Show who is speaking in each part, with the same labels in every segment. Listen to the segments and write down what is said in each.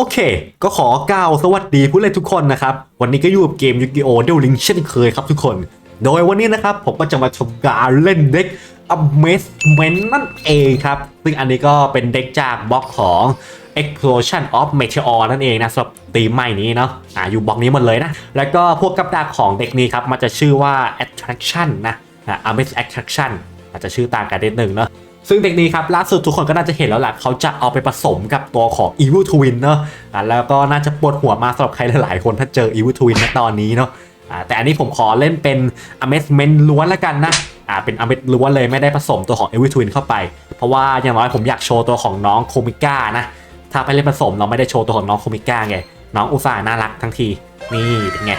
Speaker 1: โอเค ก็ขอกล่าวสวัสดีผู้เล่นทุกคนนะครับ วันนี้ก็อยู่กับเกมยูกิโอเดลลิงเช่นเคยครับทุกคน โดยวันนี้นะครับ ผมก็จะมาชมการเล่นเด็ก Amazement นั่นเองครับ ซึ่งอันนี้ก็เป็นเด็กจากบล็อกของ Explosion of Meteor นั่นเองนะสำหรับตีมใหม่นี้เนาะอ่าอยู่บล็อกนี้หมดเลยนะ แล้วก็พวกกับดักของเด็กนี้ครับ มันจะชื่อว่า Attraction นะอ่า Amaze Attraction อาจจะชื่อต่างกันนิดนึงเนาะ ซึ่งเด็กนี้ครับล่าสุดทุกคนก็น่าจะเห็นแล้วแหละเขาจะเอาไปผสมกับตัวของ Evil Twin เนอะอะแล้วก็น่าจะปวดหัวมาสำหรับใครหลายๆ คนถ้าเจอ Evil Twin ในตอนนี้เนาะอะแต่อันนี้ผมขอเล่นเป็น Amazement ล้วนละกันนะอ่าเป็น Amazement ล้วนเลยไม่ได้ผสมตัวของ Evil Twin เข้าไป เพราะว่าอย่างน้อยผมอยากโชว์ตัวของน้องโคมิก้านะ ถ้าไปเล่นผสมเราไม่ได้โชว์ตัวของน้องโคมิก้าไง น้องอุตส่าห์น่ารักทั้งที นี่เป็นไง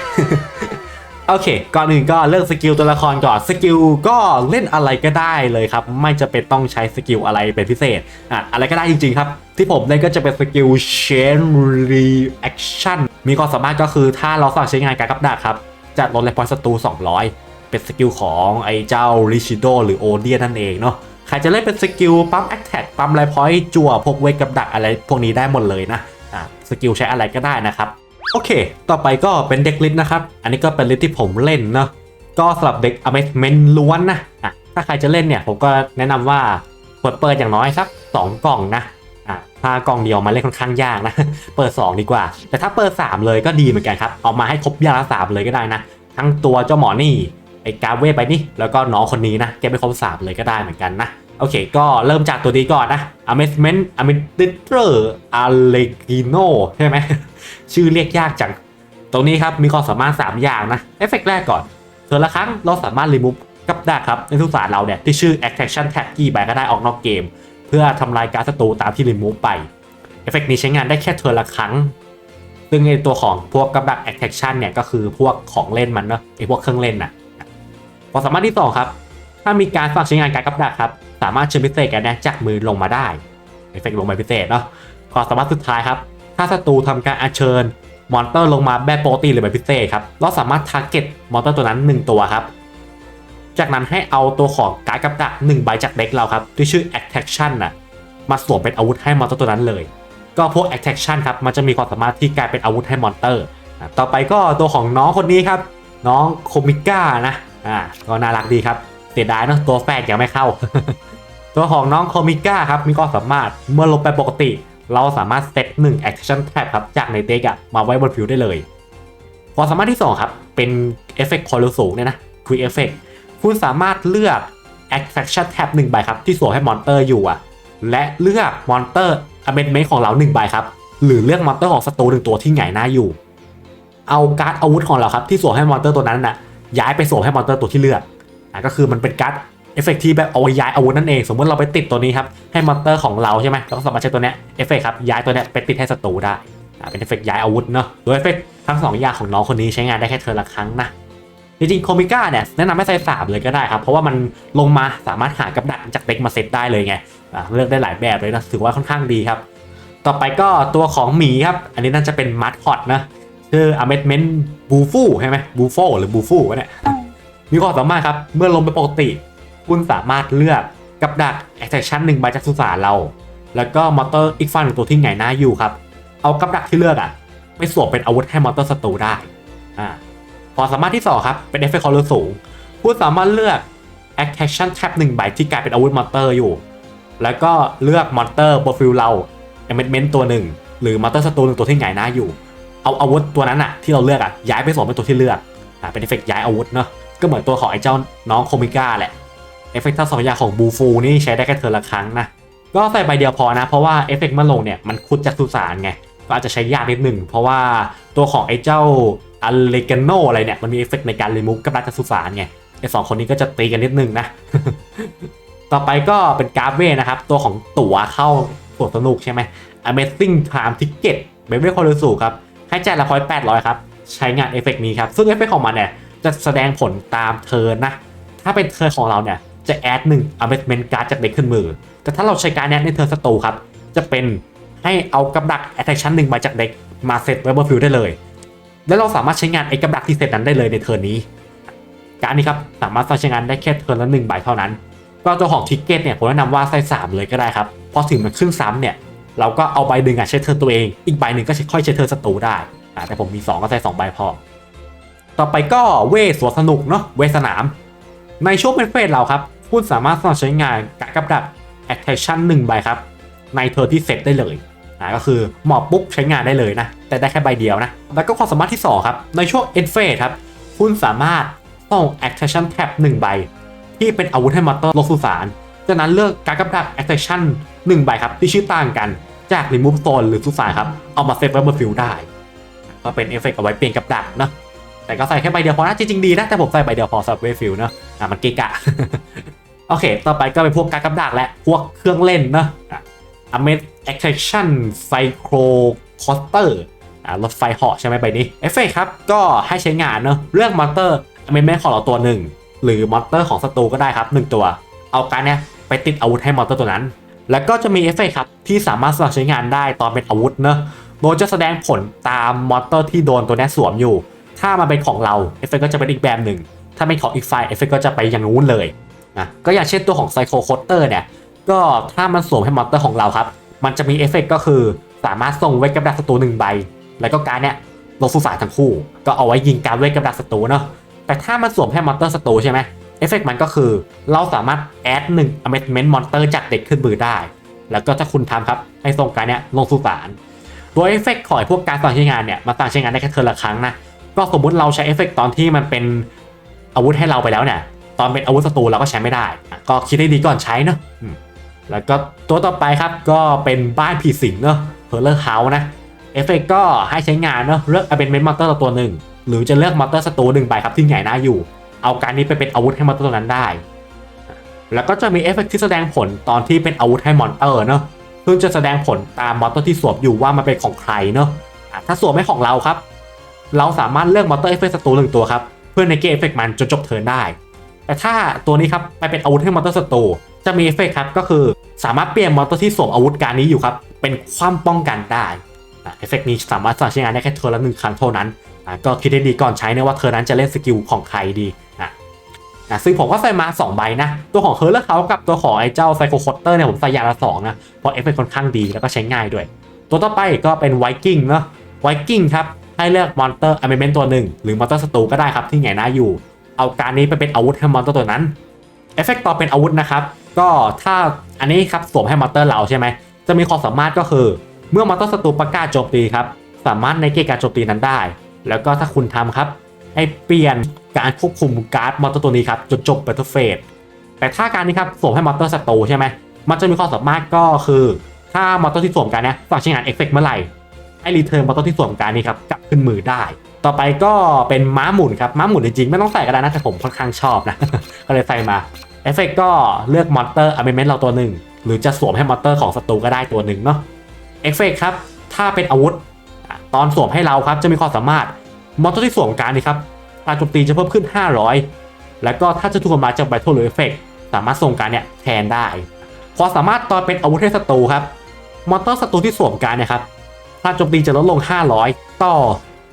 Speaker 1: โอเค ก่อนอื่นก็เลือกสกิลตัวละครก่อน สกิลก็เล่นอะไรก็ได้เลยครับ ไม่จะเป็นต้องใช้สกิลอะไรเป็นพิเศษ อะ อะไรก็ได้จริงๆครับ ที่ผมเล่นก็จะเป็นสกิล Chain Reaction มีความสามารถก็คือถ้าเราสั่งใช้งานการกับดักครับ จะลดเลพอยศัตรู200 เป็นสกิลของไอ้เจ้า r i c h i d o หรือโอเดียนั่นเองเนาะ ใครจะเล่นเป็นสกิลปั๊มแอคแท็กปั๊มไลพอยจั่วพวกเวทกับดักอะไรพวกนี้ได้หมดเลยนะ อะ สกิลใช้อะไรก็ได้นะครับ โอเค ต่อไปก็เป็นเด็กลิสต์นะครับ อันนี้ก็เป็นลิสที่ผมเล่นเนาะ ก็สำหรับเด็ก Amazement ล้วนนะอะถ้าใครจะเล่นเนี่ย ผมก็แนะนำว่าเปิดเปิดอย่างน้อยสัก 2 กล่องนะอะถ้ากล่องเดียวมาเล่นค่อนข้างยากนะ เปิด 2 ดีกว่า แต่ถ้าเปิด 3 เลยก็ดีเหมือนกันครับ เอามาให้ครบยาละสามเลยก็ได้นะ ทั้งตัวเจ้าหมอนี่ ไอ้กาเว่ไปนี่ แล้วก็น้องคนนี้นะแกไปครบสามเลยก็ได้เหมือนกันนะ โอเค ก็เริ่มจากตัวนี้ก่อนนะ Amazement Administrator Allegino ใช่ไหม ชื่อเรียกยากจัง ตรงนี้ครับมีความสามารถ 3 อย่างนะ เอฟเฟกต์แรกก่อนเธอละครั้งเราสามารถรีมูฟกับดักครับในทุกสารเราเนี่ยที่ชื่อ Attraction Tag กี่ใบก็ได้ออกนอกเกม เพื่อทำลายการศัตรูตามที่รีมูฟไป เอฟเฟกต์นี้ใช้งานได้แค่เธอละครั้ง ซึ่งในตัวของพวกกับดัก Attraction เนี่ยก็คือพวกของเล่นมันเนาะไอพวกเครื่องเล่นน่ะความสามารถที่2ครับถ้ามีการฝากใช้งานการกับดักครับสามารถเชิญพิเศษกันนะจากมือลงมาได้เอฟเฟกต์ลงมาพิเศษเนาะความสามารถสุดท้ายครับ ถ้าศัตรูทำการอัญเชิญมอนเตอร์ลงมาแบบปกติหรือแบบพิเศษครับ เราสามารถทาร์เก็ตมอนเตอร์ตัวนั้น 1 ตัวครับ จากนั้นให้เอาตัวของการกับดัก1ใบจากเด็กเราครับที่ชื่อ attraction น่ะมาสวมเป็นอาวุธให้มอนเตอร์ตัวนั้นเลย ก็พวก attraction ครับมันจะมีความสามารถที่กลายเป็นอาวุธให้มอนเตอร์ต่อไปก็ตัวของน้องคนนี้ครับ น้องโคมิก้านะอ่าก็น่ารักดีครับเสียดายเนอะตัวแฝดยังไม่เข้า ตัวของน้องโคมิก้าครับมีความสามารถเมื่อลงไปปกติ เราสามารถเซต1 action tab ครับจากในเด็กอะมาไว้บนผิวได้เลยความสามารถที่ 2 ครับ เป็นเอฟเฟกต์ความเร็วสูงเนี่ยนะ quick effect คุณสามารถเลือก action tab 1 ใบครับ ที่สวมให้มอนเตอร์อยู่อะและเลือกมอนเตอร์ amendment ของเรา 1 ใบครับ หรือเลือกมอนเตอร์ของศัตรูหนึ่งตัวที่หงายหน้าอยู่ เอาการ์ดอาวุธของเราครับ ที่สวมให้มอนเตอร์ตัวนั้นน่ะย้ายไปสวมให้มอนเตอร์ตัวที่เลือกอะก็คือมันเป็นการ์ด เอฟเฟกที่แบบเอาไว้ย้ายอาวุธนั่นเอง สมมติเราไปติดตัวนี้ครับ ให้มอนเตอร์ของเราใช่ไหมเราก็สามารถใช้ตัวเนี้ยเอฟเฟกครับย้ายตัวเนี้ยไปติดให้ศัตรูได้อะเป็นเอฟเฟกย้ายอาวุธเนาะโดยเอฟเฟกทั้งสองอย่างของน้องคนนี้ใช้งานได้แค่เทอร์ละครั้งนะจริงๆโคมิก้าเนี่ยแนะนำให้ใส่สามเลยก็ได้ครับ เพราะว่ามันลงมาสามารถหากับดักจากเด็กมาเซตได้เลยไงอะเลือกได้หลายแบบเลยนะถือว่าค่อนข้างดีครับ ต่อไปก็ตัวของหมีครับ อันนี้น่าจะเป็นมัดฮอตนะชื่อ Amendment บูฟูใช่ไหมบูโฟหรือบูฟูวะเนี่ยมีความสามารถครับเมื่อลงไปปกติ คุณสามารถเลือกกับดัก Attraction หนึ่งใบจากสุสานเรา แล้วก็มอเตอร์อีกฝั่งหนึ่งตัวที่ไงหน้าอยู่ครับ เอากับดักที่เลือกอะไปสวมเป็นอาวุธให้มอเตอร์ศัตรูได้อ่าความสามารถที่2ครับเป็นเอฟเฟกต์ความเร็วสูงคุณสามารถเลือก Attraction Tab หนึ่งใบที่กลายเป็นอาวุธมอเตอร์อยู่ แล้วก็เลือกมอเตอร์โปรฟิลเรา Amendment ตัวหนึ่งหรือมอเตอร์ศัตรูหนึ่งตัวที่ไงหน้าอยู่ เอาอาวุธตัวนั้นอะที่เราเลือกอะย้ายไปสวมเป็นตัวที่เลือกอ่าเป็นเอฟเฟกต์ย้ายอาวุธเนาะก็เหมือนตัวของไอ้เจ้าน้องโคมิก้าแหละ เอฟเฟกต์ทั้งสองอย่างของบูฟูนี่ใช้ได้แค่เทอละครั้งนะ ก็ใส่ใบเดียวพอนะ เพราะว่าเอฟเฟกต์เมื่อลงเนี่ยมันคุดจากสุสานไง ก็อาจจะใช้ยากนิดหนึ่ง เพราะว่าตัวของไอ้เจ้าอเลกานโนอะไรเนี่ยมันมีเอฟเฟกต์ในการรีมูฟกับรัจากสุสานไงไอ้สองคนนี้ก็จะตีกันนิดนึงนะ ต่อไปก็เป็นกราฟเว่นะครับ ตัวของตั๋วเข้าสวนสนุกใช่ไหม Amazing Time Ticket เบเบ้คอร์สูครับให้จ่ายละคอย800ครับใช้งานเอฟเฟกนี้ครับ ซึ่งเอฟเฟกของมันเนี่ยจะแสดงผลตามเทิร์นนะ ถ้าเป็นเทิร์นของเราเนี่ย จะแอดหนึ่ง Amazement Card จากเด็กขึ้นมือ แต่ถ้าเราใช้การแอดในเทิร์นศัตรูครับ จะเป็นให้เอากับดัก Attraction หนึ่งมาจากเด็กมาเซตไว้บนฟิลได้เลย แล้วเราสามารถใช้งานไอ้กับดักที่เซตนั้นได้เลยในเทิร์นนี้ การนี้ครับสามารถใช้งานได้แค่เทิร์นละหนึ่งใบเท่านั้นก็ตัวของทิกเก็ตเนี่ยผมแนะนำว่าใส่3เลยก็ได้ครับพอถึงมันขึ้นซ้ำเนี่ยเราก็เอาใบหนึ่งอะใช้เทิร์นตัวเอง อีกใบหนึ่งก็ค่อยใช้เทิร์นศัตรูได้แต่ผมมี 2 ก็ใส่2ใบพอ ต่อไปก็เวสวนสนุกเนาะเวสนาม ในช่วงเป็นเฟสเราครับ คุณสามารถสมัครใช้งานการกับดัก attraction 1ใบครับ ในเทอร์ที่เซตได้เลยอ่าก็คือหมอบปุ๊บใช้งานได้เลยนะ แต่ได้แค่ใบเดียวนะ แล้วก็ความสามารถที่ 2 ครับ ในช่วง end phase ครับ คุณสามารถส่ง attraction tab 1ใบ ที่เป็นอาวุธให้มอเตอร์ลงสุสานจากนั้นเลือกการกับดัก attraction 1ใบครับที่ชื่อต่างกันจาก remove zone หรือสุสานครับเอามาเซฟไว้บนฟิลได้ก็เป็นเอฟเฟกต์เอาไว้เปลี่ยนกับดักเนาะแต่ก็ใส่แค่ใบเดียวพอนะจริงๆดีนะแต่ผมใส่ใบเดียวพอสำหรับเวฟิลเนาะอะมันเกะกะ โอเค ต่อไปก็เป็นพวกการกับดักและพวกเครื่องเล่นเนาะอเม attraction cyclo coaster อะรถไฟเหาะใช่ไหมใบนี้เอฟเฟกครับ ก็ให้ใช้งานเนาะเลือกมอนเตอร์อเมนแมนของเราตัวหนึ่ง หรือมอนเตอร์ของศัตรูก็ได้ครับหนึ่งตัว เอาการเนี้ยไปติดอาวุธให้มอนเตอร์ตัวนั้น แล้วก็จะมีเอฟเฟกครับ ที่สามารถสมัครใช้งานได้ตอนเป็นอาวุธเนาะโดยจะแสดงผลตามมอนเตอร์ที่โดนตัวนี้สวมอยู่ ถ้ามันเป็นของเราเอฟเฟกก็จะเป็นอีกแบบหนึ่งถ้าเป็นของอีกฝ่ายเอฟเฟกก็จะไปอย่างนู้นเลย นะก็อย่างเช่นตัวของไซโคโคเตอร์เนี่ย ก็ถ้ามันสวมให้มอนเตอร์ของเราครับ มันจะมีเอฟเฟกก็คือสามารถส่งเวทกับดักศัตรูหนึ่งใบ แล้วก็การเนี้ยลงสู่สายทั้งคู่ ก็เอาไว้ยิงการเวทกับดักศัตรูเนาะแต่ถ้ามันสวมให้มอนเตอร์ศัตรูใช่ไหมเอฟเฟกมันก็คือ เราสามารถแอดหนึ่ง amendment monster จากเด็กขึ้นมือได้ แล้วก็ถ้าคุณทำครับให้ส่งการเนี้ยลงสู่สารโดยเอฟเฟกต์ของพวกการสั่งใช้งานเนี่ยมาสั่งใช้งานได้แค่เทอร์ละครั้งนะก็สมมุติเราใช้เอฟเฟกต์ตอนที่มันเป็นอาวุธให้เราไปแล้วเนี่ย ตอนเป็นอาวุธศัตรูเราก็ใช้ไม่ได้ ก็คิดให้ดีก่อนใช้เนอะแล้วก็ตัวต่อไปครับก็เป็นบ้านผีสิงเนอะเพอร์เลอร์เฮาส์นะเอฟเฟกต์ก็ให้ใช้งานเนอะเลือกเป็นเมนมอเตอร์ตัวหนึ่งหรือจะเลือกมอเตอร์ศัตรูหนึ่งใบครับที่ใหญ่หน้าอยู่ เอาการนี้ไปเป็นอาวุธให้มอเตอร์ตัวนั้นได้ แล้วก็จะมีเอฟเฟกต์ที่แสดงผลตอนที่เป็นอาวุธให้มอนเตอร์เนอะซึ่งจะแสดงผลตามมอนเตอร์ที่สวมอยู่ว่ามันเป็นของใครเนอะถ้าสวมไม่ของเราครับ เราสามารถเลือกมอนเตอร์เอฟเฟกต์ศัตรูหนึ่งตัวครับเพื่อในเกมเอฟเฟกมันจนจบเทิร์นได้ แต่ถ้าตัวนี้ครับไปเป็นอาวุธให้มอนเตอร์ศัตรูจะมีเอฟเฟกครับก็คือสามารถเปลี่ยนมอนเตอร์ที่สวมอาวุธการนี้อยู่ครับเป็นความป้องกันได้เอฟเฟกนี้สามารถสั่งใช้งานได้แค่เทิร์ละหนึ่งครั้งเท่านั้นก็คิดให้ดีก่อนใช้นะว่าเทิร์นนั้นจะเล่นสกิลของใครดีอะนะซึ่งผมก็ใส่มา 2 ใบนะ ตัวของเฮอร์เลอร์เขากับตัวของไอ้เจ้าไซโคคอตเตอร์เนี่ยผมใส่ยาละ2นะเพราะเอฟเป็นค่อนข้างดีแล้วก็ใช้ง่ายด้วย ตัวต่อไปก็เป็นไวกิ้งเนาะไวกิ้งครับ ให้เลือกมอนเตอร์อเมเมนตัวหนึ่ง หรือมอนเตอร์ศัตรูก็ได้ครับที่ใหญ่หน้าอยู่ เอาการนี้ไปเป็นอาวุธให้มอนเตอร์ตัวนั้นเอฟเฟกต์ต่อเป็นอาวุธนะครับ ก็ถ้าอันนี้ครับสวมให้มอนเตอร์เราใช่ไหมจะมีความสามารถก็คือ เมื่อมอนเตอร์ศัตรูประกาศโจมตีครับสามารถในเกการโจมตีนั้นได้ แล้วก็ถ้าคุณทำครับ ให้เปลี่ยนการควบคุมการ์ดมอนเตอร์ตัวนี้ครับจนจบ Battle Phase แต่ถ้าการนี้ครับสวมให้มอนเตอร์ศัตรูใช่ไหมมันจะมีความสามารถก็คือ ถ้ามอนเตอร์ที่สวมการเนี้ยสั่งใช้งานเอฟเฟกต์เมื่อไหร่ให้รีเทิร์นมอนเตอร์ที่สวมการนี้ครับกลับขึ้นมือได้ ต่อไปก็เป็นม้าหมุนครับม้าหมุนจริงๆไม่ต้องใส่ก็ได้นะแต่ผมค่อนข้างชอบนะ ก็เลยใส่มาเอฟเฟกก็เลือกมอนเตอร์อเมเมนต์เราตัวหนึ่งหรือจะสวมให้มอนเตอร์ของศัตรูก็ได้ตัวหนึ่งเนาะเอฟเฟกครับถ้าเป็นอาวุธ ตอนสวมให้เราครับจะมีความสามารถมอนเตอร์ที่สวมการนี้ครับกาโจมตีจะเพิ่มขึ้น 500 แล้วก็ถ้าจะถูกทำลาจากแบทเทิลหรือเอฟเฟกสามารถส่งการเนี่ยแทนได้พอสามารถตอนเป็นอาวุธให้ศัตรูครับมอนเตอร์ศัตรูที่สวมการเนี่ยครับกาโจมตีจะลดลง 500 ต่อ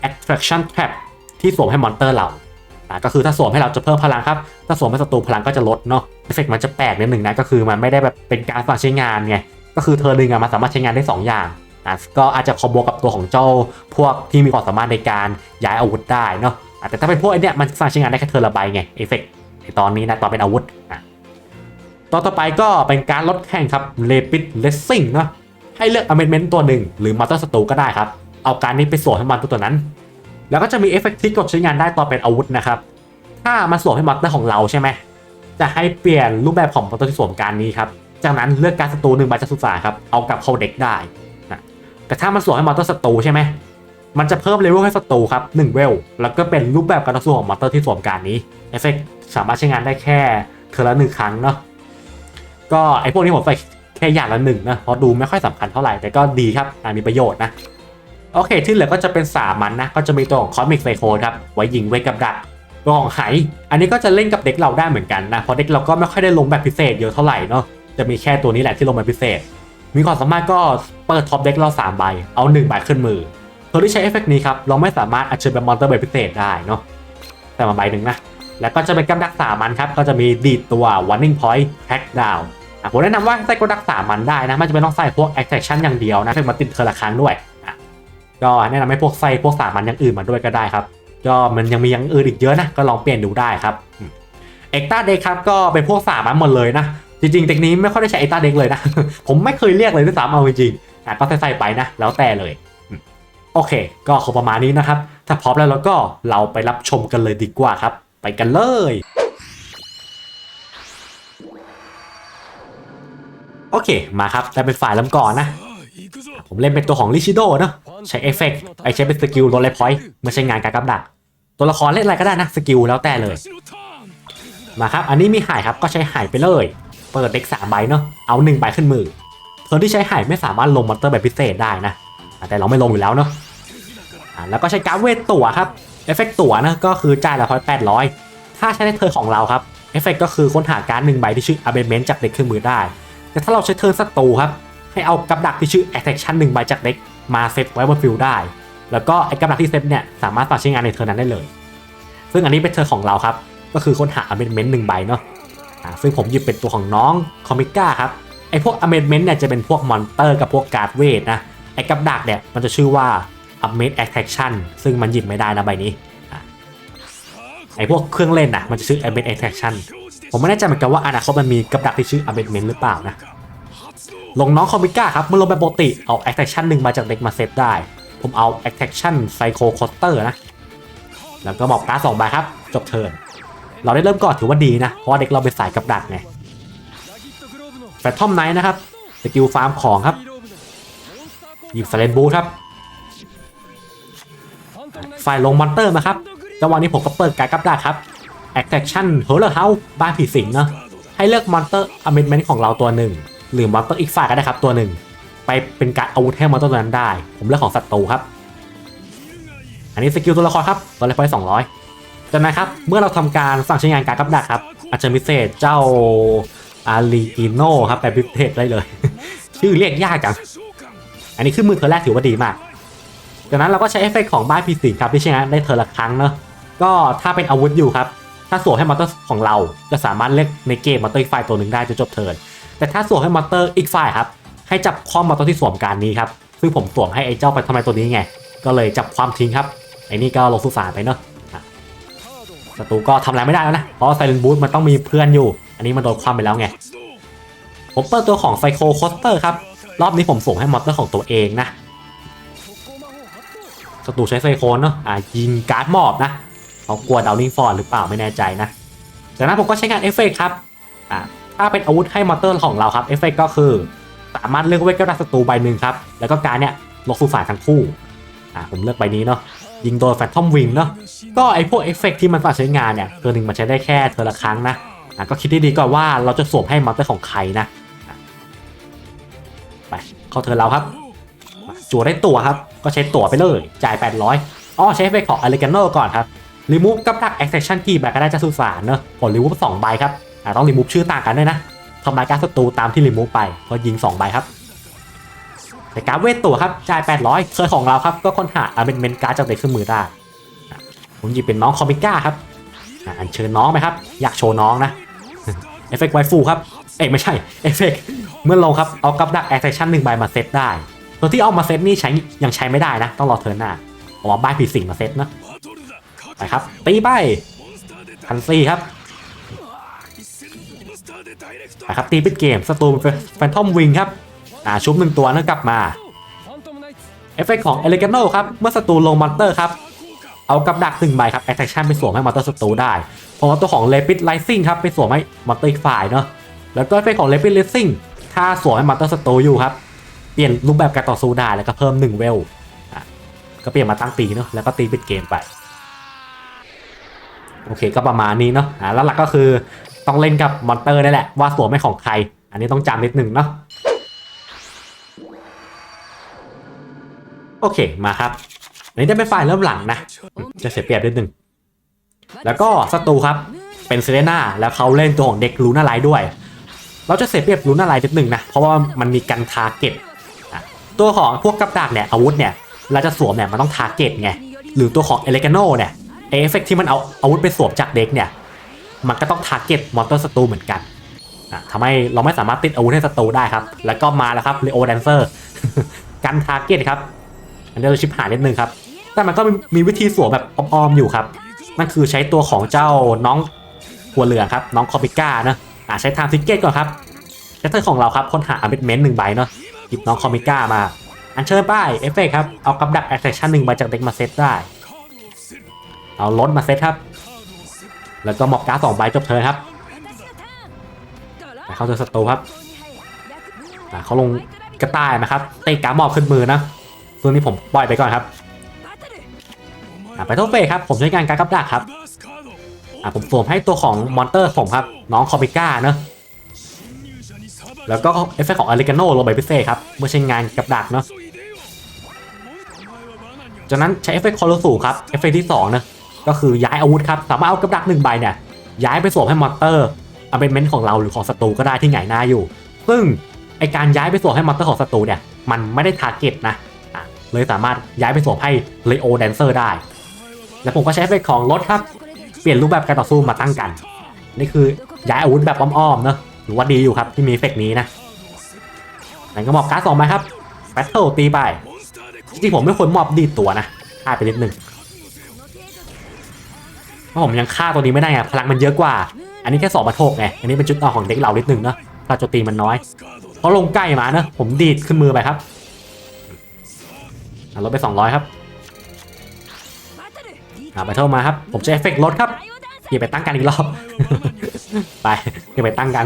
Speaker 1: attraction trap ที่สวมให้มอนเตอร์เราอะก็คือถ้าสวมให้เราจะเพิ่มพลังครับ ถ้าสวมให้ศัตรูพลังก็จะลดเนาะเอฟเฟกมันจะแปลกนิดหนึ่งนะก็คือมันไม่ได้แบบเป็นการฝากใช้งานไงก็คือเธอหนึ่งอะมันสามารถใช้งานได้ 2 อย่างอะก็อาจจะคอมโบกับตัวของเจ้าพวกที่มีความสามารถในการย้ายอาวุธได้เนาะแต่ถ้าเป็นพวกไอเนี้ยมันสร้างใช้งานได้แค่เทอร์ละใบไงเอฟเฟกต์ในตอนนี้นะตอนเป็นอาวุธอะตอนต่อไปก็เป็นการลดแข่งครับเลปิดเลสซิ่งเนาะให้เลือกอเมนเมนต์ตัวหนึ่งหรือมาเตอร์สตูก็ได้ครับ เอาการนี้ไปสวมให้มันตัวตัวนั้น แล้วก็จะมีเอฟเฟกต์ที่กดใช้งานได้ตอนเป็นอาวุธนะครับ ถ้ามันสวมให้มอนเตอร์ของเราใช่ไหม จะให้เปลี่ยนรูปแบบของมอนเตอร์ที่สวมการนี้ครับ จากนั้นเลือกการศัตรูหนึ่งใบจากสุสาครับ เอากลับเข้าเด็กได้นะแต่ถ้ามันสวมให้มอนเตอร์ศัตรูใช่ไหม มันจะเพิ่มเลเวลให้ศัตรูครับ1เวล แล้วก็เป็นรูปแบบการต่อสู้ของมอนเตอร์ที่สวมการนี้ เอฟเฟกต์สามารถใช้งานได้แค่เทอละหนึ่งครั้งเนาะ ก็ไอพวกนี้ผมใส่แค่อย่างละหนึ่งนะ เพราะดูไม่ค่อยสำคัญเท่าไหร่ แต่ก็ดีครับมีประโยชน์นะ โอเค ที่เหลือก็จะเป็นสามันนะ ก็จะมีตัวของคอมิกไซโคครับ ไว้ยิงเวทกับดักตัวของไหอันนี้ก็จะเล่นกับเด็กเราได้เหมือนกันนะ เพราะเด็กเราก็ไม่ค่อยได้ลงแบบพิเศษเยอะเท่าไหร่เนาะ จะมีแค่ตัวนี้แหละที่ลงแบบพิเศษ มีความสามารถก็เปิดท็อปเด็กเราสามใบ เอาหนึ่งใบขึ้นมือเธอที่ใช้เอฟเฟกต์นี้ครับ เราไม่สามารถอัญเชิญเป็นมอนเตอร์แบบพิเศษได้เนาะ แต่มาใบหนึ่งนะ แล้วก็จะเป็นกำดักสามันครับ ก็จะมีดีดตัว warning point track down ผมแนะนำว่าใส่กดดักสามันได้นะ ไม่จำเป็นต้องใส่พวก a c t i o n อย่างเดียวนะเพื่อมาติดเทอละครั้งด้วย ก็แนะนำให้พวกใส่พวกสามันอย่างอื่นมาด้วยก็ได้ครับก็มันยังมีอย่างอื่นอีกเยอะนะก็ลองเปลี่ยนดูได้ครับเอ็กตาเด็กครับก็เป็นพวกสามันหมดเลยนะจริงๆเทคนี้ไม่ค่อยได้ใช้เอ็กตาเด็กเลยนะผมไม่เคยเรียกเลยด้วยซ้ำเอาจริงๆอะก็ใส่ไปนะ แล้วแต่เลยโอเค ก็ขอประมาณนี้นะครับ ถ้าพร้อมแล้วเราก็เราไปรับชมกันเลยดีกว่าครับ ไปกันเลยโอเค มาครับได้เป็นฝ่ายลำก่อนนะ ผมเล่นเป็นตัวของลิชิโดเนะใช้เอฟเฟกต์ไอใช้เป็นสกิลโรลเลพอยต์เมื่อใช้งานการกำดัก ตัวละครเล่นอะไรก็ได้นะสกิลแล้วแต่เลย มาครับ อันนี้มีหายครับก็ใช้หายไปเลย เปิดเด็กสามใบเนาะเอาหนึ่งใบขึ้นมือเธอที่ใช้หายไม่สามารถลงมอนเตอร์แบบพิเศษได้นะ แต่เราไม่ลงอยู่แล้วเนาะอะแล้วก็ใช้การเวทตั๋วครับเอฟเฟกต์ตั๋วนะก็คือจ่ายละพอยแปดร้อยถ้าใช้ในเธอของเราครับเอฟเฟกต์ก็คือค้นหาการหนึ่งใบที่ชื่อ a b a t e m e n t จากเด็กขึ้นมือได้ แต่ถ้าเราใช้เทิร์นศัตรูครับ ให้เอากับดักที่ชื่อ attraction หนึ่งใบจากเด็กมาเซตไว้บนฟิลได้ แล้วก็ไอ้กับดักที่เซตเนี่ยสามารถต่อใช้งานในเทิร์นั้นได้เลย ซึ่งอันนี้เป็นเทิร์ของเราครับ ก็คือค้นหา amendment หนึ่งใบเนาะซึ่งผมหยิบเป็นตัวของน้องคอมิก้าครับ ไอ้พวก amendment เนี่ยจะเป็นพวกมอนเตอร์กับพวกการ์ดเวทนะ ไอ้กับดักเนี่ยมันจะชื่อว่า amend attraction ซึ่งมันหยิบไม่ได้นะใบนี้ ไอ้พวกเครื่องเล่นนะมันจะชื่อ amend attraction ผมไม่แน่ใจเหมือนกันว่าอนาคตมันมีกับดักที่ชื่อ amendment หรือเปล่านะ ลงน้องคอมิก้าครับเมื่อลงแบบปกติเอา attraction หนึ่งมาจากเด็กมาเซตได้ ผมเอา attraction psycho coaster นะ แล้วก็บอกการ์ดสองใบครับ จบเทิร์นเราได้เริ่มก่อนถือว่าดีนะ เพราะว่าเด็กเราเป็นสายกับดักไงแฟททอมไนท์นะครับสกิลฟาร์มของครับ หยิบสเลนบูครับฝ่ายลงมอนเตอร์มาครับจังหวะนี้ผมก็เปิดการดกับดักครับ attraction h o r r o r House บ้านผีสิงเนาะให้เลือกมอนเตอร์ amendment ของเราตัวหนึ่ง หรือมอนเตอร์อีกฝ่ายก็ได้ครับตัวหนึ่ง ไปเป็นการอาวุธให้มอนเตอร์ตัวนั้นได้ ผมเลือกของศัตรูครับ อันนี้สกิลตัวละครครับตัวละครสองร้อยจากนั้นครับเมื่อเราทำการสั่งใช้งานการกับดักครับอาจจะมิเศษเจ้าอารีอิโนครับแบบพิเศษได้เลย ชื่อเรียกยากจังอันนี้ขึ้นมือเธอแรกถือว่าดีมากจากนั้นเราก็ใช้เอฟเฟกของบ้านพีสีครับที่ใช้งานได้เธอละครั้งเนอะก็ถ้าเป็นอาวุธอยู่ครับ ถ้าสวมให้มอเตอร์ของเราจะสามารถเลือกในเกมมอเตอร์อีกฝ่ายตัวหนึ่งได้จนจบเทิร์น แต่ถ้าสวมให้มอนเตอร์อีกฝ่ายครับ ให้จับความมอนเตอร์ที่สวมการนี้ครับ ซึ่งผมสวมให้ไอ้เจ้าไปทำไมตัวนี้ไง ก็เลยจับความทิ้งครับ ไอ้นี่ก็ลงสุสานไปเนอะศัตรูก็ทำอะไรไม่ได้แล้วนะ เพราะไซเลนบูธมันต้องมีเพื่อนอยู่ อันนี้มันโดนความไปแล้วไง ผมเปิดตัวของไซโคโคสเตอร์ครับ รอบนี้ผมส่งให้มอนเตอร์ของตัวเองนะศัตรูใช้ไซโคนเนาะอ่ายิงการ์ดมอบนะเขากลัวดาวนิงฟอร์ดหรือเปล่าไม่แน่ใจนะ จากนั้นผมก็ใช้งานเอฟเฟกครับอ่า ถ้าเป็นอาวุธให้มอเตอร์ของเราครับเอฟเฟกต์ก็คือ สามารถเลือกเวทกระดักศัตรูใบหนึ่งครับ แล้วก็การเนี่ยลงสู่ฝ่ายทั้งคู่อ่าผมเลือกใบนี้เนาะยิงโดนแฟนทอมวิงเนาะก็ไอพวกเอฟเฟกต์ที่มันฝากใช้งานเนี่ยเทอร์หนึ่งมันใช้ได้แค่เทอร์ละครั้งนะอ่าก็คิดดีๆก่อนว่าเราจะสวมให้มอเตอร์ของใครนะไปเข้าเทอร์เราครับจั่วได้ตั๋วครับ ก็ใช้ตั๋วไปเลย จ่าย 800อ๋อใช้เอฟเฟกของอเลกานโนก่อนครับรีมูฟกับดักแอคเซชั่นกี่ใบก็ได้จะสุสานเนอะกดรีมูฟสองใบครับ ต้องรีมูฟชื่อต่างกันด้วยนะทำลายการศัตรูตามที่รีมูฟไปก็ยิง2ใบครับแต่การเวทตัวครับจ่าย 800เคยของเราครับก็ค้นหาอาเมนเมนการ์จากเด็กเครื่องมือได้ผมหยิบเป็นน้องคอมิก้าครับอะอัญเชิญน้องไหมครับ อยากโชว์น้องนะเอฟเฟกต์ไวฟูครับเอ้ยไม่ใช่เอฟเฟกต์เมื่อลงครับเอากับดักแอคชั่นหนึ่งใบมาเซตได้ตัวที่เอามาเซตนี่ใช้ยังใช้ไม่ได้นะ ต้องรอเทิร์นหน้าเอาบ้านผีสิงมาเซตนะไปครับตีไปพันซี่ครับ ไปครับตีปิดเกมสตูแฟนทอมวิงครับอ่าชุบหนึ่งตัวนั่นกลับมาเอฟเฟกต์ของเอเลกานโนครับเมื่อศัตรูลงมอนเตอร์ครับเอากับดักหนึ่งใบครับแอ t แทชั่นไปสวมให้มอนเตอร์ศัตรูได้เพราะว่าตัวของเลปิดไลซิงครับไปสวมให้มอนเตอร์อีกฝ่ายเนาะแล้วก็เอฟเฟกต์ของเลปิดไลซิงถ้าสวมให้มอนเตอร์ศัตรูอยู่ครับเปลี่ยนรูปแบบการต่อสู้ได้แล้วก็เพิ่มหนึ่งเวลก็เปลี่ยนมาตั้งตีเนาะแล้วก็ตีปิดเกมไปโอเคก็ประมาณนี้เนาะอ่าแล้วหลักก็คือ ต้องเล่นกับมอนเตอร์นี่แหละว่าสวมไม่ของใคร อันนี้ต้องจำนิดนึงเนาะโอเคมาครับอันนี้ได้เป็นฝ่ายเริ่มหลังนะ จะเสียเปรียบนิดนึง แล้วก็ศัตรูครับเป็นเซเลน่าแล้วเขาเล่นตัวของเด็กลูน่าไลด้วย เราจะเสียเปรียบลูน่าไลนิดนึงนะเพราะว่ามันมีการทาร์เก็ตตัวของพวกกับดักเนี่ยอาวุธเนี่ยเราจะสวมเนี่ยมันต้องทาร์เก็ตไงหรือตัวของเอเลกาโนเนี่ยเอฟเฟกที่มันเอาอาวุธไปสวมจากเด็กเนี่ย มันก็ต้องทาร์เก็ตมอนเตอร์ศัตรูเหมือนกันอะทำให้เราไม่สามารถติดอาวุธให้ศัตรูได้ครับ แล้วก็มาแล้วครับเลโอแดนเซอร์กันทาร์เก็ตครับอันนี้เราชิบหายนิดนึงครับ แต่มันก็มีวิธีสวมแบบอ้อมๆอยู่ครับ นั่นคือใช้ตัวของเจ้าน้องหัวเหลืองครับ น้องคอปิก้านะอะใช้ทางทิกเก็ตก่อนครับแคตเตอร์ของเราครับค้นหาอเมดเมนต์หนึ่งใบเนาะหยิบน้องคอมิก้ามา อันเชิญป้ายเอฟเฟกครับ เอากับดักแอคชั่นหนึ่งใบจากเด็กมาเซตได้ เอารถมาเซตครับ แล้วก็หมอกการ์ดสองใบจบเทิร์นครับเข้าเจอศัตรูครับอ่เขาลงกระต่ายนะครับเตะการ์ดหมอบขึ้นมือนะส่วนนี้ผมปล่อยไปก่อนครับไปโทษเฟครับผมใช้การการกับดักครับผมสวมให้ตัวของมอนเตอร์ผมครับ น้องคอมิก้าเนอะแล้วก็เอฟเฟกต์ของอาริกาโนลงไปพิเศษครับเมื่อใช้งานกับดักเนาะจากนั้นใช้เอฟเฟกต์คอร์สูครับเอฟเฟกต์ที่สองเนอะ ก็คือย้ายอาวุธครับสามารถเอากับดักหนึ่งใบเนี่ยย้ายไปสวมให้มอนเตอร์อเบนเมนต์ของเราหรือของศัตรูก็ได้ที่ไหนหน้าอยู่ ซึ่งไอการย้ายไปสวมให้มอนเตอร์ของศัตรูเนี่ยมันไม่ได้ทาร์เก็ตนะอะเลยสามารถย้ายไปสวมให้เลโอแดนเซอร์ได้ แล้วผมก็ใช้เอฟเฟกต์ของรถครับ เปลี่ยนรูปแบบการต่อสู้มาตั้งกัน นี่คือย้ายอาวุธแบบอ้อมๆเนอะหรือว่าดีอยู่ครับที่มีเอฟเฟกต์นี้นะแล้วก็มอบการ์ดสองใบครับแบทเทิลตีไปจริงๆผมไม่ควรมอบดีตัวนะพลาดไปนิดนึง ราะผมยังฆ่าตัวนี้ไม่ได้ไงพลังมันเยอะกว่า อันนี้แค่สองมาโทกไงอันนี้เป็นจุดอ่อนของเด็กเรานิดหนึ่งเนอะพลังโจตีมันน้อยเพราะลงใกล้มาเนอะผมดีดขึ้นมือไปครับลดไป 200 ครับไปเท่ามาครับ ผมใช้เอฟเฟกต์ลดครับอย่าไปตั้งกันอีกรอบ ไปอย่าไปตั้งกัน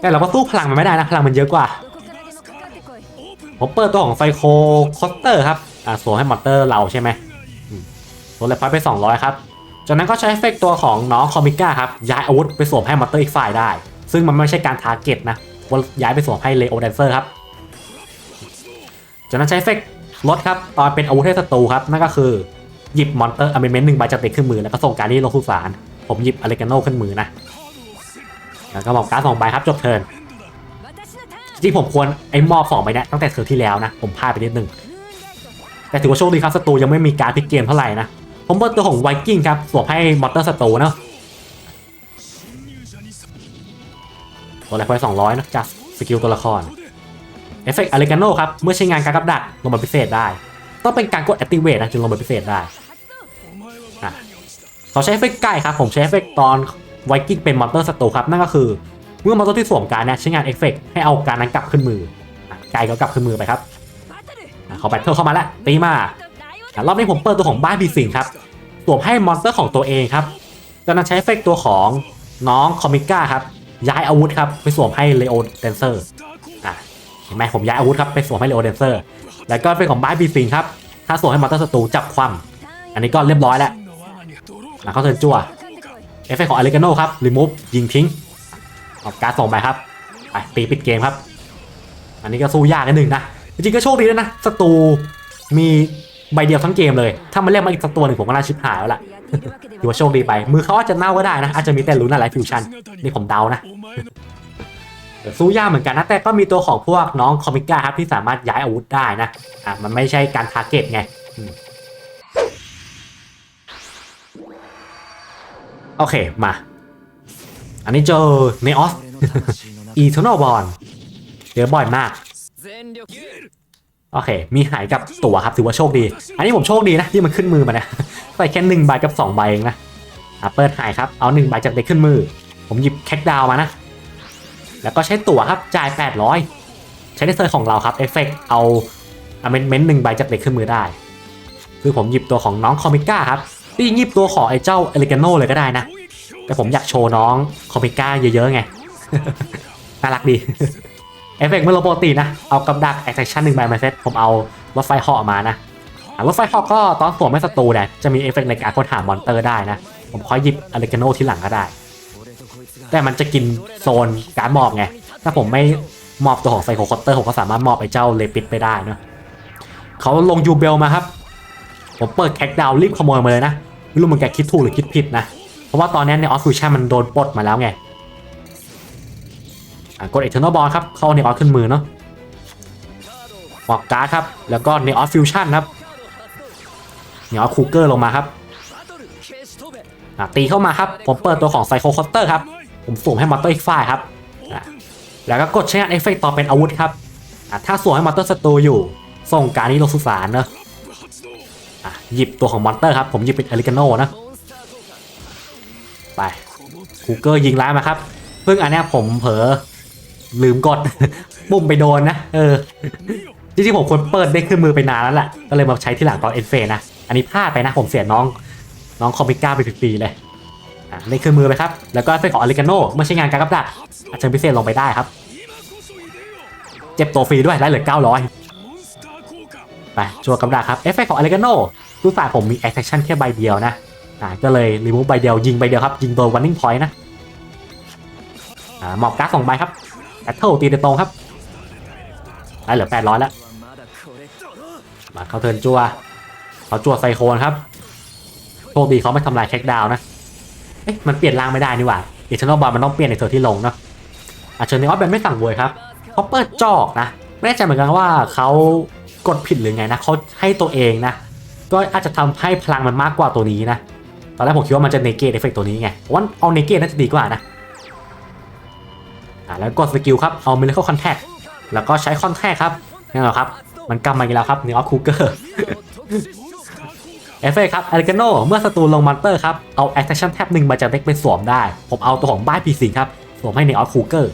Speaker 1: แต่เราก็สู้พลังมันไม่ได้นะ พลังมันเยอะกว่า ผมเปิดตัวของไฟโคคอสเตอร์ครับ อ่าสวมให้มอเตอร์เราใช่ไหมอืมสวมเลยพอยต์ไป 200 ครับ จากนั้นก็ใช้เอฟเฟกต์ตัวของน้องคอมิก้าครับย้ายอาวุธไปสวมให้มอนเตอร์อีกฝ่ายได้ ซึ่งมันไม่ใช่การทาร์เก็ตนะว่าย้ายไปสวมให้เลโอแดนเซอร์ครับจากนั้นใช้เอฟเฟกต์ลดครับตอนเป็นอาวุธให้ศัตรูครับนั่นก็คือหยิบมอนเตอร์อเมนเมนต์หนึ่งใบจากเด็กขึ้นมือแล้วก็ส่งการนี้ลงสุสานผมหยิบอเลกาโนขึ้นมือนะแล้วก็มอบการ์ดสองใบครับจบเทิร์นจริงผมควรไอ้มอบสองใบเนี้ตั้งแต่เทอร์นที่แล้วนะผมพลาดไปนิดนึงแต่ถือว่าโชคดีครับศัตรูยังไม่มีการพลิกเกมเท่าไหร่นะ ผมเปิดตัวของไวกิ้งครับ สวมให้มอเตอร์ศัตรูเนาะตัวแรกไปสองร้อยนะจากสกิลตัวละคร เอฟเฟกต์อเลกาโนครับ เมื่อใช้งานการกับดักลงมาพิเศษได้ ต้องเป็นการกด activate นะจึงลงมาพิเศษได้เขาใช้เอฟเฟกต์ใกล้ครับ ผมใช้เอฟเฟกต์ตอนไวกิ้งเป็นมอเตอร์ศัตรูครับนั่นก็คือเมื่อมอเตอร์ที่สวมการเนี่ยใช้งานเอฟเฟกต์ให้เอาการนั้นกลับขึ้นมือไกลก็กลับขึ้นมือไปครับเขาแบทเทิลเข้ามาแล้วตีมา รอบนี้ผมเปิดตัวของบ้านบีสิงครับสวมให้มอนสเตอร์ของตัวเองครับจากนั้นใช้เฟกตัวของน้องคอมิก้าครับ ย้ายอาวุธครับไปสวมให้เลโอแดนเซอร์อะเห็นไหมผมย้ายอาวุธครับไปสวมให้เลโอแดนเซอร์ แล้วก็เป็นของบ้านบีสิงครับถ้าสวมให้มอนสเตอร์ศัตรูจับคว่ำอันนี้ก็เรียบร้อยแล้วอะเขาเทิร์นจั่วเอฟเฟกของอเลกาโนครับรีมูฟยิงทิ้งเอาการส่งไปครับไปตีปิดเกมครับ อันนี้ก็สู้ยากนิดหนึ่งนะจริงก็โชคดีด้วยนะศัตรูมี ใบเดียวทั้งเกมเลย ถ้ามันเรียกมาอีกสักตัวหนึ่งผมก็น่าชิบหายแล้วล่ะถือว่าโชคดีไป มือเขาอาจจะเน่าก็ได้นะ อาจจะมีแต่ลุ้นอะไรฟิวชั่นนี่ผมเดานะสู้ยากเหมือนกันนะ แต่ก็มีตัวของพวกน้องคอมิก้าครับที่สามารถย้ายอาวุธได้นะอะมันไม่ใช่การทาร์เก็ตไงโอเคมา อันนี้เจอเนออสอีเทอร์นอลบอลเจอบ่อยมาก โอเค มีหายกับตั๋วครับ ถือว่าโชคดี อันนี้ผมโชคดีนะที่มันขึ้นมือมานะใส่แค่หนึ่งใบกับสองใบเองนะอะเปิดหายครับ เอาหนึ่งใบจากเด็กขึ้นมือ ผมหยิบแคคดาวมานะ แล้วก็ใช้ตั๋วครับ จ่าย 800 ใช้ในเซอร์ของเราครับ เอฟเฟกเอาอเมนเมนต์หนึ่งใบจากเด็กขึ้นมือได้ คือผมหยิบตัวของน้องคอมิก้าครับที่หยิบตัวของไอ้เจ้าเอลิกานโนเลยก็ได้นะ แต่ผมอยากโชว์น้องคอมิก้าเยอะๆไง น่ารักดี ฟเฟกต์เมื่อลงปกตินะ เอากับดักแอคชั่นหนึ่งใบมาเซตผมเอารถไฟเหาะมานะอะรถไฟเหาะก็ตอนสวมไม่ศัตรูเนี่ยจะมีเอฟเฟกต์ในการค้นหามอนเตอร์ได้นะ ผมคอยหยิบอเลกาโนที่หลังก็ได้ แต่มันจะกินโซนการมอบไง ถ้าผมไม่มอบตัวของไซโคคอตเตอร์ผมก็สามารถมอบไอ้เจ้าเลปิดไปได้นะเขาลงยูเบลมาครับ ผมเปิดแคคดาวน์รีบขโมยมาเลยนะ ไม่รู้มันแกคิดถูกหรือคิดผิดนะ เพราะว่าตอนนี้ในออฟฟิวชั่นมันโดนปลดมาแล้วไง อะกด Eternal Ball ครับเข้าในออฟขึ้นมือเนาะวอกการ์ดครับ แล้วก็ในออฟฟิวชั่นครับในออฟคูเกอร์ลงมาครับตีเข้ามาครับ ผมเปิดตัวของไซโคคอตเตอร์ครับ ผมสุ่มให้มอเตอร์อีกฝ่ายครับ แล้วก็กดใช้งานเอฟเฟกต์ต่อเป็นอาวุธครับ ถ้าสวมให้มอเตอร์ศัตรูอยู่ ส่งการนี้ลงสุสานเนอะหยิบตัวของมอนเตอร์ครับ ผมหยิบเป็นอลิกาโนนะ ไปคูเกอร์ยิงร้ายมาครับ เพิ่งอันนี้ผมเผลอ ลืมกด ปุ่มไปโดนนะ เออ จริงๆผมควรเปิดได้ขึ้นมือไปนานแล้วแหละก็เลยมาใช้ที่หลังตอนเอ็นเฟนะ อันนี้พลาดไปนะ ผมเสียน้อง น้องคอมิก้าไปฟรีเลยอะได้ขึ้นมือไปครับ แล้วก็เอฟเฟกต์ของอลิกาโนเมื่อใช้งานการกับดักอาจจะพิเศษลงไปได้ครับ เจ็บตัวฟรีด้วยได้เหลือ 900 ไปชัวร์กับดักครับ เอฟเฟกของอลิกาโนรู้สาผมมีแอคชั่นแค่ใบเดียวนะอ่าก็เลยรีมูฟใบเดียวยิงใบเดียวครับ ยิงโดนวันนิ่งพอยต์นะอ่าหมอบการ์ดสองใบครับ แอตเทิลตีโดยตรงครับได้เหลือ800แล้ว มาเขาเทินจัวเขาจัวไซโคนครับโชคดีเขาไม่ทำลายเช็คดาวนะ เอ๊ะมันเปลี่ยนร่างไม่ได้นี่หว่าเอเชนอลบอลมันต้องเปลี่ยนในเทอที่ลงเนาะอาเชญในออฟแบนไม่สั่งโวยครับเขาเปิดจอกนะ ไม่แน่ใจเหมือนกันว่าเขากดผิดหรือไงนะเขาให้ตัวเองนะ ก็อาจจะทำให้พลังมันมากกว่าตัวนี้นะ ตอนแรกผมคิดว่ามันจะเนเกตเอฟเฟกตัวนี้ไงว่าเอาเนเกตน่าจะดีกว่านะ อ่าแล้วกดสกิลครับเอา Miracle Contact แล้วก็ใช้ Contact ครับนี่แหละครับ มันกำมาอีกแล้วครับเนออคูเกอร์เอฟเฟกครับอ r ริกาโนเมื่อศัตรูลงมอนเตอร์ครับเอา Action Tab หนึ่งมาจากเด็กไปสวมได้ ผมเอาตัวของบ้านพีสิงครับสวมให้เนออคูเกอร์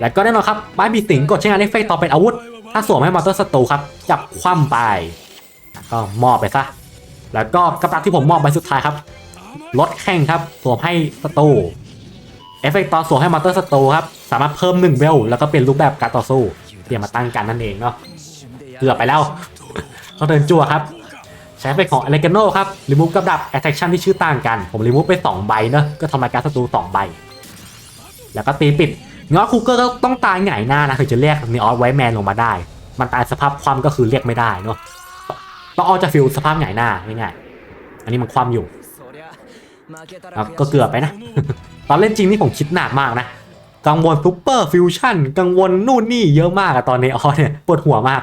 Speaker 1: แล้วก็แน่นอนครับบ้านพีสิงกดใช้งานเอฟเฟกต่อเป็นอาวุธ ถ้าสวมให้มอนเตอร์ศัตรูครับจับคว่ำไปก็มอบไปซะแล้วก็กระตักที่ผมมอบไปสุดท้ายครับลดแข่งครับสวมให้ศัตรู เอฟเฟกต์ต่อสวมให้มอเตอร์ศัตรูครับ สามารถเพิ่ม1เวลแล้วก็เปลี่ยนรูปแบบการต่อสู้เปลี่ยนมาตั้งกันนั่นเองเนาะเกือบไปแล้วเขาเดินจั่วครับ ใช้เอฟเฟกต์ของอเลกาโนครับรีมูฟกับดับแอ t แท c ชั่นที่ชื่อต่างกัน ผมรีมูฟไป 2 ใบเนอะก็ทำลายการศัตรู2ใบ แล้วก็ตีปิดเงาะคูเกอร์ก็ต้องตายหงายหน้านะถึงจะเรียกนีออสไวแมนลงมาได้ มันตายสภาพความก็คือเรียกไม่ได้เนาะต้องเอาจากฟิลสภาพหงายหน้าง่ายๆอันนี้มันความอยู่ อะก็เกือบไปนะ ตอนเล่นจริงนี่ผมคิดหนักมากนะ กังวลซูเปอร์ฟิวชั่น กังวลนู่นนี่เยอะมากอะตอนนี้อ๋อเนี่ยปวดหัวมาก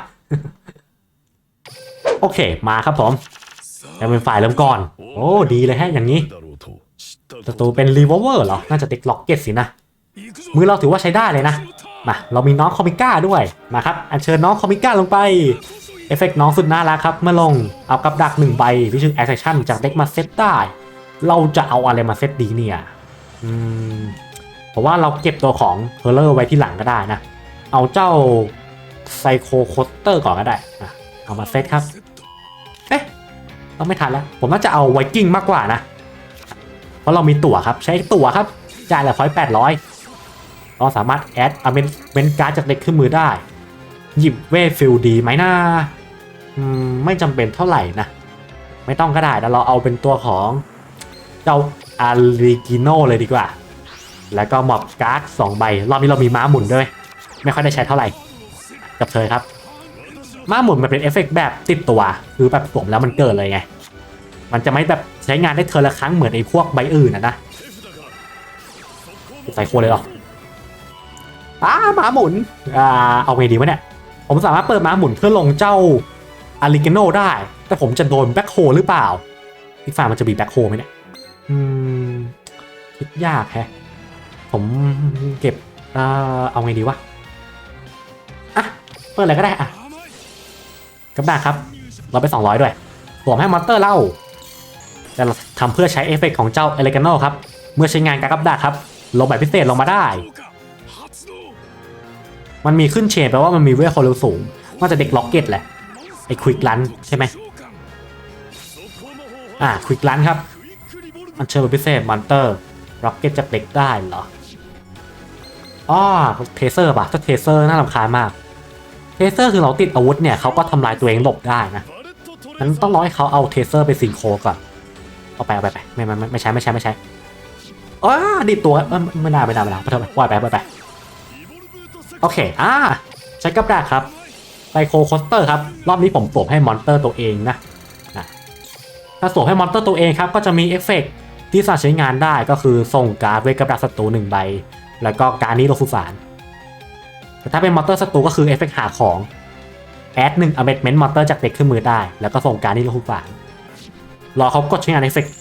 Speaker 1: โอเคมาครับผมจะเป็นฝ่ายเริ่มก่อน โอ้ดีเลยแฮะอย่างนี้ศัตรูเป็นรีเวอร์เวอร์เหรอ น่าจะเด็กล็อกเก็ตสินะ มือเราถือว่าใช้ได้เลยนะ มาเรามีน้องคอมิก้าด้วย มาครับ อัญเชิญน้องคอมิก้าลงไป เอฟเฟกต์น้องสุดน่ารักครับ เมื่อลง เอากับดักหนึ่งใบที่ชื่อแอคชั่นจากเด็กมาเซตได้ เราจะเอาอะไรมาเซตดีเนี่ยอืมผมว่าเราเก็บตัวของเฮอร์เลอร์ไว้ที่หลังก็ได้นะ เอาเจ้าไซโคโคสเตอร์ก่อนก็ได้อะเอามาเซตครับ เอ๊ะเราไม่ทันแล้ว ผมน่าจะเอาไวกิ้งมากกว่านะ เพราะเรามีตั๋วครับ ใช้ตั๋วครับ จ่ายละพอยแปดร้อยเราสามารถแอดอเมนเมนการ์ดจากเด็กขึ้นมือได้ หยิบเวฟิลดีไหมนะอืมไม่จำเป็นเท่าไหร่นะ ไม่ต้องก็ได้แล้วเราเอาเป็นตัวของ เจ้าอาริกิโนเลยดีกว่า แล้วก็หมอบการ์ดสองใบ รอบนี้เรามีม้าหมุนด้วย ไม่ค่อยได้ใช้เท่าไหร่ กับเธอครับ ม้าหมุนมันเป็นเอฟเฟกต์แบบติดตัว คือแบบสวมแล้วมันเกิดเลยไง มันจะไม่แบบใช้งานได้เธอละครั้งเหมือนไอ้พวกใบอื่นนะนะใส่โคเลยหรออ้าม้าหมุน อ่า เอาไงดีวะเนี่ย ผมสามารถเปิดม้าหมุนเพื่อลงเจ้าอาริกิโนได้ แต่ผมจะโดนแบ็คโฮหรือเปล่าอีกฝ่ายมันจะมีแบ็คโฮไหมเนี่ย อืมคิดยากแฮะ ผมเก็บ เอ่อ เอาไงดีวะ อะ เปิดอะไรก็ได้อะกำดักครับ เราไป 200 ด้วยสวมให้มอนเตอร์เล่าแต่เราทำเพื่อใช้เอฟเฟกต์ของเจ้าเอเลกานอครับ เมื่อใช้งานการกับดักครับ ลงแบบพิเศษลงมาได้ มันมีขึ้นเชนแปลว่ามันมีเวทความเร็วสูงน่าจะเด็กล็อกเก็ตแหละ ไอ้ควิกลันใช่ไหมอ่าควิกลันครับ อันเชิญเป็นพิเศษมอนเตอร์ร็อกเก็ตจากเด็กได้เหรออ๋อเทเซอร์ป่ะถ้าเทเซอร์น่ารำคาญมาก เทเซอร์คือเราติดอาวุธเนี่ยเขาก็ทำลายตัวเองหลบได้นะนั้นต้องรอให้เขาเอาเทเซอร์ไปซิงโคก่อน เอาไปเอาไปไปไม่ไม่ไม่ไม่ใช้ไม่ใช้ไม่ใช้อ๋อดิตัวไม่ได้ไม่ได้ไม่ได้ไปเถอะปล่อยไปปล่อยไปโอเค อ่า ใช้กับดักครับไซโคโคสเตอร์ครับ รอบนี้ผมสวมให้มอนเตอร์ตัวเองนะนะ ถ้าสวมให้มอนเตอร์ตัวเองครับ ก็จะมีเอฟเฟกต์ ที่สามารถใช้งานได้ก็คือส่งการ์ดไว้กับดักศัตรูหนึ่งใบ แล้วก็การนี้ลงสุสานแต่ถ้าเป็นมอเตอร์ศัตรูก็คือเอฟเฟกต์หาของแอดหนึ่งอเม n เมนต์มอเตอร์จากเด็กขึ้นมือได้ แล้วก็ส่งการนี้ลงสุสานรอเขากดใช้งานเอฟเฟกต์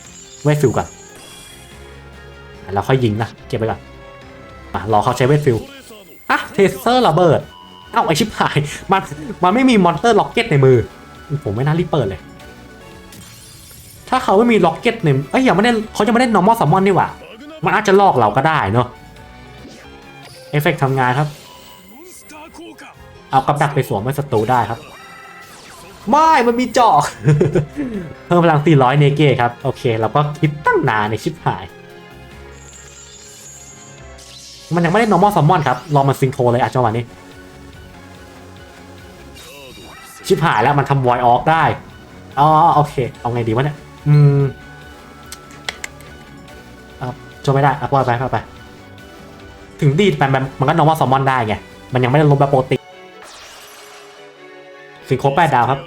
Speaker 1: ไว้ฟิลก่อนแล้วค่อยยิงนะเก็บไปก่อนมารอเขาใช้เวทฟิลอะเทเซอร์ระเบิดเอ้าไอชิบหายมันมันไม่มีมอนเตอร์ล็อกเก็ตในมือ ผมไม่น่ารีบเปิดเลย ถ้าเขาไม่มีล็อกเก็ตในเอ้ยยังไม่ได้เขาจะไม่ได้ normal summon นี่หว่า มันอาจจะลอกเราก็ได้เนาะเอฟเฟกทำงานครับ เอากับดักไปสวมไว้ศัตรูได้ครับ ไม่ มันมีจาะเพิ่มพลัง 400 เนเก้ครับ โอเคเราก็คิดตั้งนานในชิปหาย มันยังไม่ได้ normal summon ครับ รอมันซิงโครเลยอะจังหวะนี้ ชิปหายแล้วมันทำ void off ได้ อ๋อโอเค เอาไงดีวะเนี่ย อืมอะจบไม่ได้อะปล่ไปไป ถึงดีดไปมันมันก็นอร์มอสแมอนได้ไง มันยังไม่ได้ลบแบบโปรติสิงโคแปดดาวครับ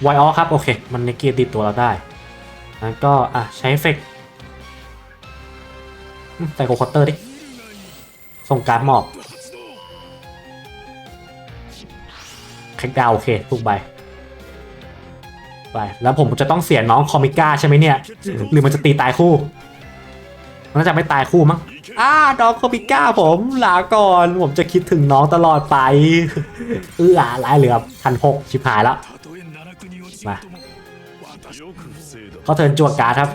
Speaker 1: ไวออครับ โอเค มันในเกียร์ดีตัวเราได้แล้วก็ อะ ใช้เฟกใส่โคคอตเตอร์ดิ ส่งการหมอบแคกดาว โอเค ทุกใบ ไป แล้วผมจะต้องเสียน้องคอมิก้าใช่ไหมเนี่ย หรือมันจะตีตายคู่ มันจะไม่ตายคู่มั้งอ้าน้องคอมิก้าผมลาก่อน ผมจะคิดถึงน้องตลอดไป เอื้อร้ายเหลือพันหกชิบหายแล้ว
Speaker 2: มา
Speaker 1: เขาเทินจวกกาครับ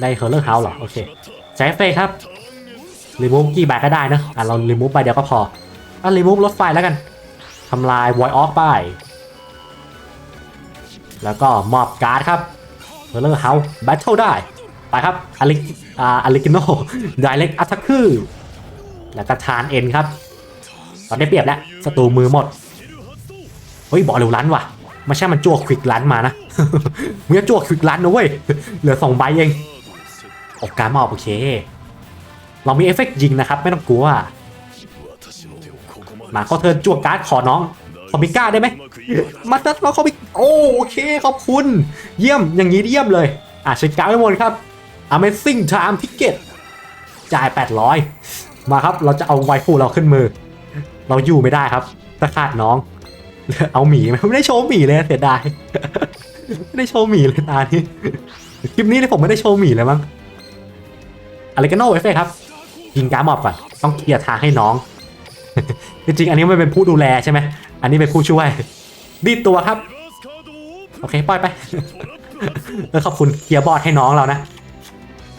Speaker 1: ในเฮอร์เลอร์เฮาส์เหรอ โอเคใช้เฟย์ครับรีมูฟกี่ใบก็ได้นะอะเรารีมูฟไปเดียวก็พออะรีมูฟรถไฟแล้วกันทำลายไวออฟไป แล้วก็มอบการ์ดครับเพลเลอร์เฮาส์แบทเทิลได้ ไปครับอลิอาอลิกิโนไดเล็กอัตคือแล้วก็ทานเอ็นครับ ตอนได้เปรียบแล้วศัตรูมือหมด เฮ้ยบอลเร็วลันว่ะไม่ใช่มันจั่วควิกลันมานะมึงจะจั่วควิกลันนะเว้ย เหลือสองใบเองโอการมอบโอเค เรามีเอฟเฟกต์ยิงนะครับ ไม่ต้องกลัว มาเขาเธอจั่วการ์ดขอน้อง คอมิก้าได้ไหมมาตัดมาคอมิกโอเคขอบคุณ เยี่ยมอย่างนี้เยี่ยมเลย อะเช็คการ์ดไว้หมดครับ Amazing Time Ticket จ่าย 800 มาครับเราจะเอาไวฟูเราขึ้นมือ เราอยู่ไม่ได้ครับตะขาดน้อง เอาหมีไมไม่ได้โชว์หมีเลยเสียดายไม่ได้โชว์หมีเลยตานี้คลิปนี้เนี่ยผมไม่ได้โชว์หมีเลยมั้งอะไรกันโน่เอฟเฟกครับยิงการ์มอบก่อนต้องเคลียร์ทางให้น้องจริงๆอันนี้ไม่เป็นผู้ดูแลใช่ไหม อันนี้เป็นผู้ช่วยดีตัวครับ โอเคปล่อยไปเออขอบคุณเกียร์บอดให้น้องเรานะ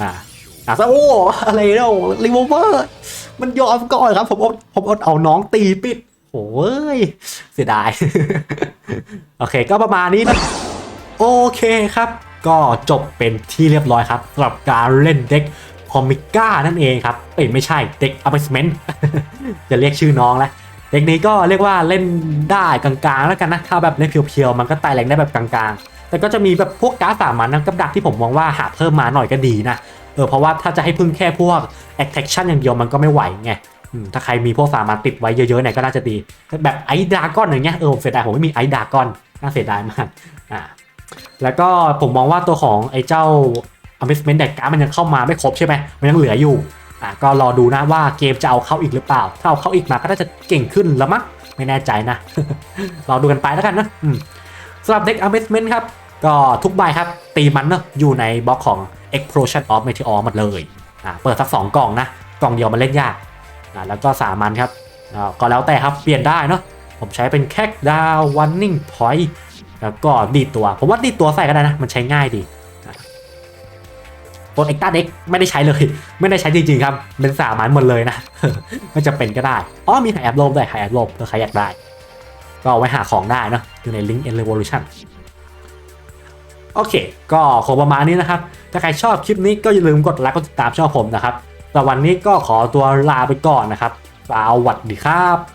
Speaker 1: อ่าอะซะโอ้อะไรเนาะรีโวเวอร์มันยอมก่อนครับ ผมอดผมอดเอาน้องตีปิดโอ้ยเสียดาย โอเคก็ประมาณนี้นะ โอเคครับ ก็จบเป็นที่เรียบร้อยครับสำหรับการเล่นเด็กคอมิก้านั่นเองครับเอ้ยไม่ใช่เด็กอเมซเมนต์จะเรียกชื่อน้องแล้ว เด็กนี้ก็เรียกว่าเล่นได้กลางๆ แล้วกันนะถ้าแบบเล่นเพียวๆมันก็ไต่แรงได้แบบกลางๆ แต่ก็จะมีแบบพวกการ์ดสามัญนะกับดักที่ผมมองว่าหาเพิ่มมาหน่อยก็ดีนะเออเพราะว่าถ้าจะให้พึ่งแค่พวก attraction อย่างเดียวมันก็ไม่ไหวไงถ้าใครมีพวกสามัญติดไว้เยอะๆเนี่ยก็น่าจะดี แบบไอ้ดากอนอย่างเงี้ยเออผมเสียดายผมไม่มีไอ้ดากอนน่าเสียดายมากอ่าแล้วก็ผมมองว่าตัวของไอ้เจ้า Amazement เด็กการ์ดมันยังเข้ามาไม่ครบใช่ไหมมันยังเหลืออยู่ อะก็รอดูนะว่าเกมจะเอาเข้าอีกหรือเปล่า ถ้าเอาเข้าอีกมาก็น่าจะเก่งขึ้นแล้วมั้งไม่แน่ใจนะรอดูกันไปแล้วกันนะสำหรับเด็ก Amazement ครับ ก็ทุกใบครับ ตีมันเนอะอยู่ในบล็อกของ Explosion of Meteor หมดเลยอ่าเปิดสักสองกล่องนะ กล่องเดียวมันเล่นยากอ่าแล้วก็สามันครับอ่าก็แล้วแต่ครับเปลี่ยนได้เนาะผมใช้เป็นแคกดาววันนิ่งพอยต์แล้วก็ดีตัว ผมว่าดีตัวใส่ก็ได้นะ มันใช้ง่ายดี ตัวเอ็กต้าเด็กไม่ได้ใช้เลย ไม่ได้ใช้จริงๆครับเป็นสามันหมดเลยนะไม่จะเป็นก็ได้อ๋อมีหายแอบโลบด้วยหายแอบโลบถ้าใครอยากได้ ก็ไว้หาของได้เนะอยู่ใน Link in Revolution โอเค ก็คงประมาณนี้นะครับ ถ้าใครชอบคลิปนี้ก็อย่าลืมกดไลค์กดติดตามช่องผมนะครับแต่วันนี้ก็ขอตัวลาไปก่อนนะครับสวัสดีครับ